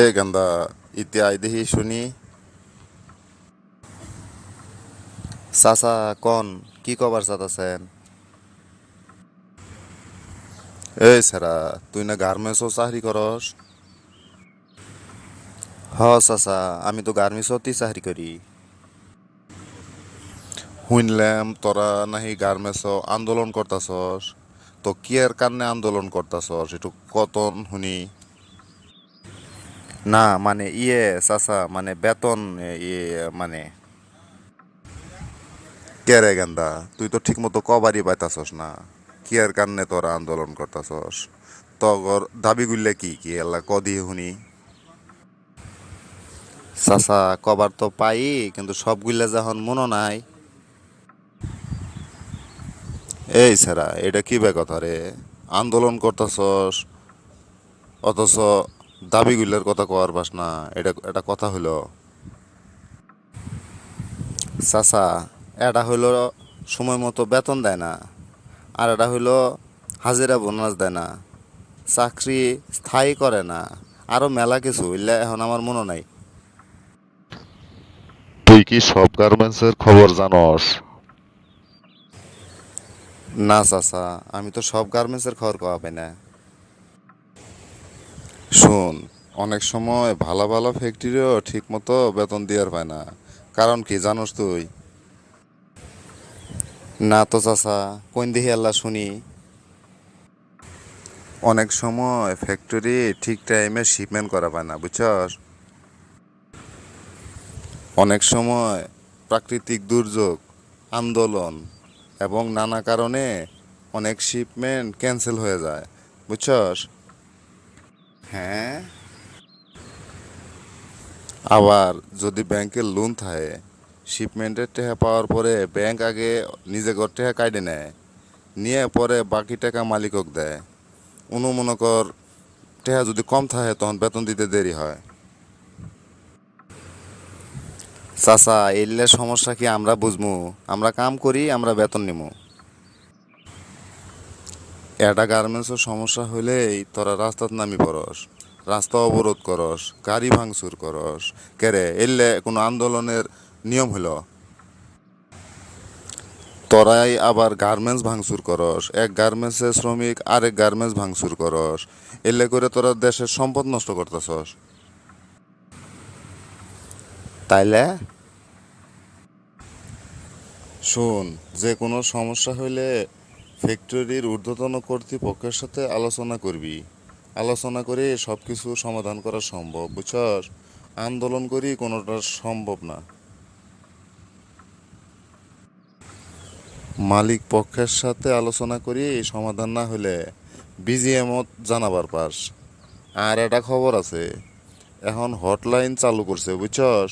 এ গান্দা ইতিহাস দেখি শুনি। চাচা, কন, কি কবার চাতাছেন এই সারা, তুই না গার্মেন্টসও চাকরি করস হ চাচা আমি তো গার্মেন্টসতেই চাকরি করি। শুনলাম তোরা নাহি গার্মেন্টস আন্দোলন করতাছস তো কিয়ের কারণে আন্দোলন করতাছস একটু কতন শুনি? না মানে ইয়ে চাচা মানে বেতন ইয়ে মানে কে রে গেন্দা, তুই তো ঠিক মতো কবারই পাইতাছস না। কি আর কারণে তোরা আন্দোলন করতাছস? তগর দাবি গুললে কি কি আল্লাহ কদি শুনি? চাচা, কবার তো পাই, কিন্তু সবগুলা যখন মনে নাই। এই স্যারা এটা কি বে কথা রে? আন্দোলন করতেছস, অথচ দাবিগুলোর কথা কওয়ার পাস না এটা এটা কথা হইল চাচা এটা হইল সময় মতো বেতন দেয় না আর এটা হইল হাজিরা বোনাস দেয় না চাকরি স্থায়ী করে না আরও মেলা কিছু এলে এখন আমার মনে নাই। তুই কি সব গার্মেন্টসের খবর জানস? না চাচা আমি তো সব গার্মেন্টসের খবর পাই না। শোন, অনেক সময় ভালো ভালো ফ্যাক্টরিও ঠিক মতো বেতন দেওয়ার পায় না। কারণ কি জানোস তুই? না তো চাচা, কোন দিকে আল্লাহ শুনি? অনেক সময় ফ্যাক্টরি ঠিক টাইমে শিপমেন্ট করা পায় না, বুঝছস? অনেক সময় প্রাকৃতিক দুর্যোগ, আন্দোলন এবং নানা কারণে অনেক শিপমেন্ট ক্যান্সেল হয়ে যায়, বুঝছস? হ্যাঁ। আবার যদি ব্যাংকের লোন থাকে শিপমেন্টের টাকা পাওয়ার পরে ব্যাংক আগে নিজে ঘর টাকা কাটে নেয়, নিয়ে পরে বাকি টাকা মালিকক দেয়। উনু মনে কর টাকা যদি কম থাকে তখন বেতন দিতে দেরি হয়। চাচা, এলে সমস্যা কি আমরা বুঝমু? আমরা কাম করি, আমরা বেতন নিমু। এটা গার্মেন্টসের সমস্যা হইলেই তোরা রাস্তাত নামি পড়স, রাস্তা অবরোধ করস, গাড়ি ভাঙচুর করস। কেরে এলে কোনো আন্দোলনের নিয়ম হইল? তোরাই আবার গার্মেন্টস ভাঙচুর করস, এক গার্মেন্টসের শ্রমিক আরেক গার্মেন্টস ভাঙচুর করস, এলে করে তোরা দেশের সম্পদ নষ্ট করতেছস। তাইলে? শোন, যে কোনো সমস্যা হইলে ফ্যাক্টরির ঊর্ধ্বতন কর্তৃপক্ষের সাথে আলোচনা করবি। আলোচনা করে সব কিছু সমাধান করা সম্ভব, বুঝছস? আন্দোলন করি কোনোটা সম্ভব না। মালিক পক্ষের সাথে আলোচনা করি সমাধান না হলে বিজিএমত জানাবার পাস। আর একটা খবর আছে, এখন হটলাইন চালু করছে, বুঝছস?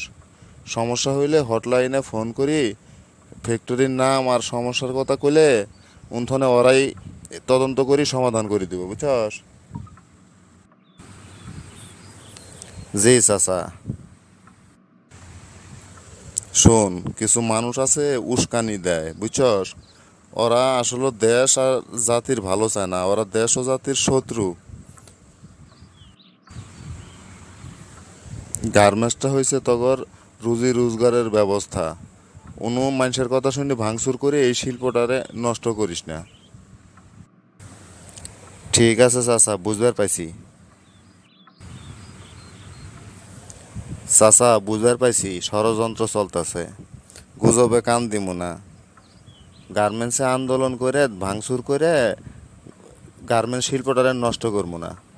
সমস্যা হইলে হটলাইনে ফোন করি, ফ্যাক্টরির নাম আর সমস্যার কথা কইলে উন্থনে ওরাই তদন্ত করি, সমাধান করে দিব, বুঝছস? জি চাচা। শোন, কিছু মানুষ আছে উস্কানি দেয়, বুঝছস? ওরা আসলে দেশ আর জাতির ভালো চায় না, ওরা দেশ ও জাতির শত্রু। গার্মেন্টসটা হয়েছে তগর রুজি রোজগারের ব্যবস্থা। অনু মানুষের কথা শুনে ভাঙচুর করে এই শিল্পটারে নষ্ট করিস না। ঠিক আছে চাচা, বুঝবার পাইছি। চাচা, বুঝবার পাইছি, ষড়যন্ত্র চলতেছে। গুজবে কান দিব না। গার্মেন্টসে আন্দোলন করে, ভাঙচুর করে গার্মেন্টস শিল্পটারে নষ্ট করব না।